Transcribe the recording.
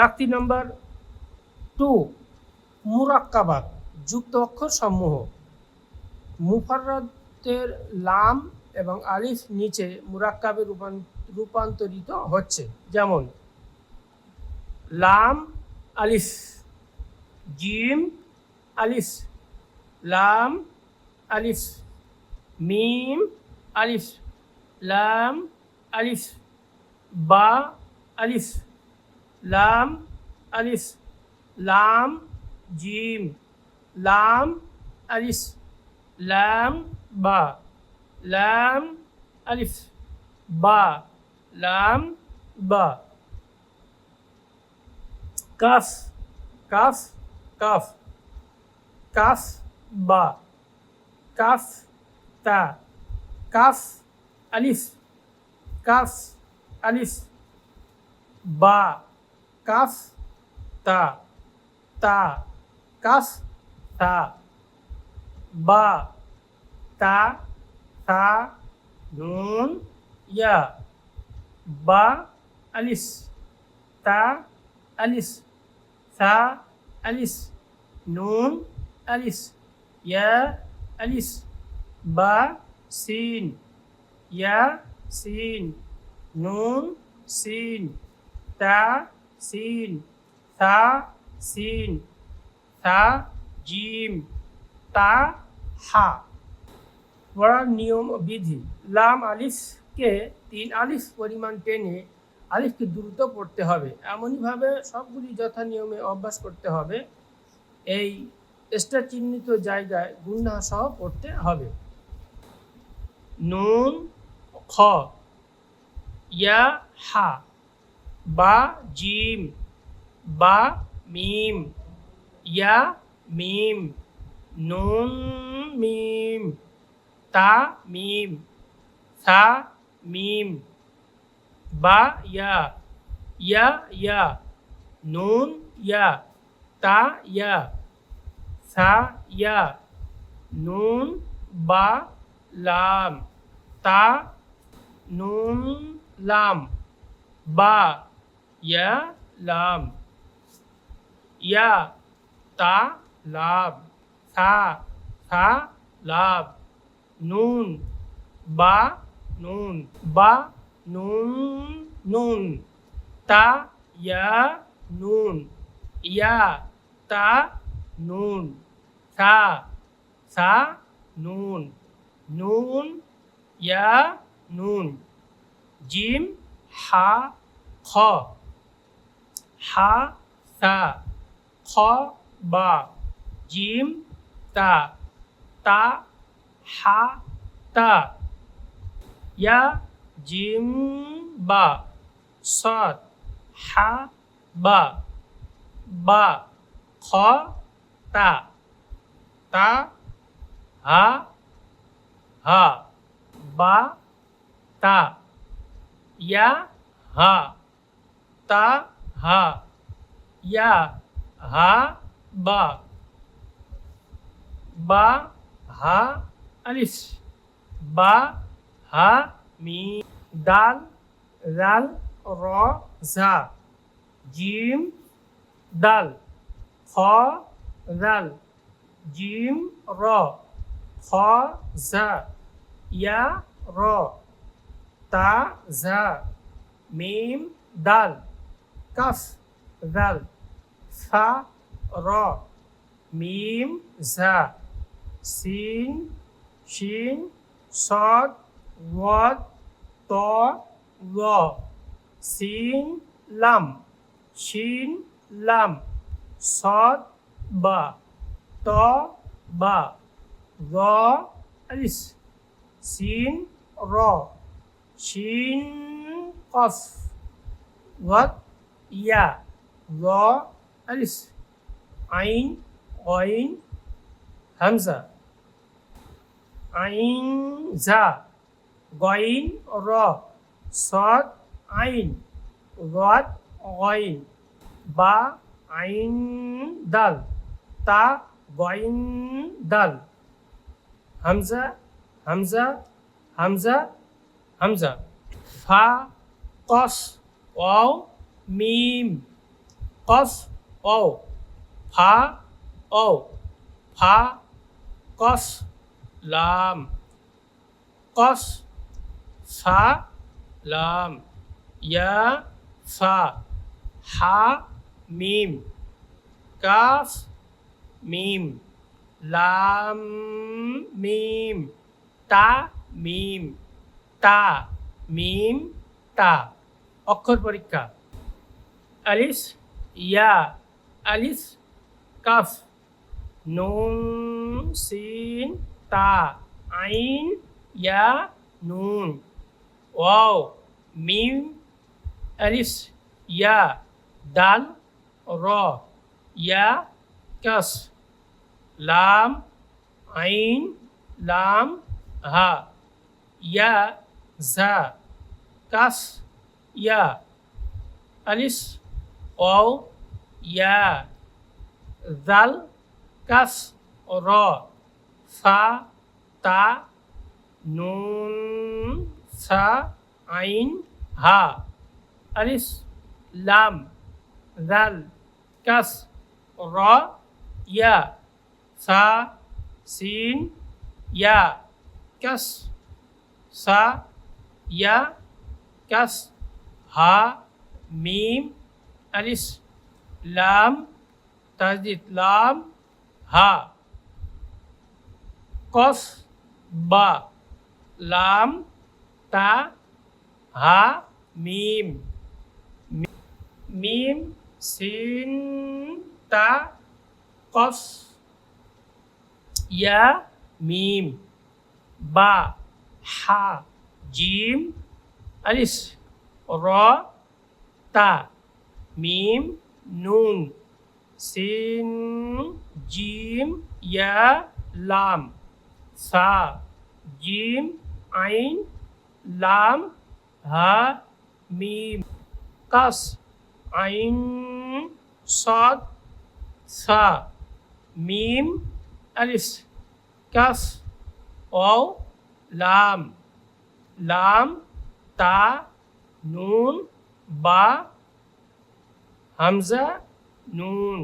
প্রাপ্তি number two মুরাক্কাবাত যুক্ত অক্ষর সমূহ। মুফাররাতের লাম এবং আলিফ নিচে মুরাক্কাবে রূপান- রূপান্তরিত হচ্ছে। যেমন, লাম, আলিফ। জিম, আলিফ। লাম, আলিফ। মিম, আলিফ। লাম, আলিফ। বা, আলিফ। লাম আলিফ লাম জিম, লাম আলিফ লাম বা, লাম আলিফ, বা, লাম বা। কাফ কাফ কাফ কাফ বা, কাফ তা, কাফ আলিফ কাফ আলিফ বা। কাফ তা তা কাফ তা বা তা তা নুন ইয়া বা আলিস তা আলিস সা আলিস নুন আলিস ইয়া আলিস বা সিন ইয়া সিন নুন সিন তা সিন, সা সিন, সা, জিম, তা, হা। পড়ার নিয়ম বিধি। লাম আলিফকে তিন আলিফ পরিমাণ টেনে আলিফকে দ্রুত পড়তে হবে। এমনইভাবে সবগুলি যথা নিয়মে অভ্যাস করতে হবে। এই স্টার চিহ্নিত জায়গায় গুন্না সহ পড়তে হবে। নুন, খ, ইয়া, হা। বা জিম, বা মিম, ইয়া মিম, নুন মিম, তা মিম, সা মিম, বা ইয়া ইয়া ইয়া, নুন ইয়া, তা ইয়া, সা ইয়া, নুন বা লাম, তা নুন লাম, বা ইয়া লাম ইয়া তা লাম সা সা লাম নুন বা নুন বা নুন নুন তা ইয়া নুন ইয়া তা নুন সা সা নুন নুন ইয়া নুন জিম হা খ হা সা খ বা জিম তা তা হা তা ইয়া জিম বা সদ হা বা বা খ তা তা হা হা বা তা ইয়া হা তা হা ইয়া হা বা বা হা আলিফ বা হা মি দাল রাল র ঝা জিম দাল খ রাল জিম র খ ঝা ইয়া র তা ঝা মিম দাল কাফ দাল ফা, র, মিম, ঝা, সিন, শিন, সদ, ওয়াদ, ত, ল, সিন, লাম, শিন, লাম, সদ, বা, ত, বা র আলিস সিন, র, শিন, কফ, ওয়াদ ইয়া, র আলিস আইন, অইন, হামজা। আইন, জা, গইন, র, সদ, আইন রদ গইন। বা, আইন দাল, তা, গইন দাল। হামজা হামজা হামজা হামজা। ফা কস ওয়াও মিম কফ ও ফা ও ফা কফ লাম কফ ফা লাম ইয়া ফা হা মিম কাফ মিম লাম মিম তা মিম তা মিম তা অক্ষর পরীক্ষা। আলিস ইয়া আলিস কাফ নুন সিন তা আইন ইয়া নুন ওয়াও মিম আলিস ইয়া দাল র ইয়া কাস লাম আইন লাম হা ইয়া জা কাস ইয়া আলিস অও, ইয়া, জাল কাস র ফা তা, নুন সা আইন, হা আলিস লাম, জাল কাস র ইয়া সা সিন ইয়া কাস সা ইয়া কাস হা, মিম আলিস লাম, তাজদিদ, লাম, হা। কফ, বা। লাম, তা, হা, মিম। মিম, সিন, তা, কফ, ইয়া, মিম। বা, হা, জিম। আলিস র, তা। মিম নুন সিন জিম ইয়া লাম সা জিম আইন লাম হা মিম কাস আইন সদ সা মিম আলিস কাফ ও লাম লাম তা নুন বা হামজা নুন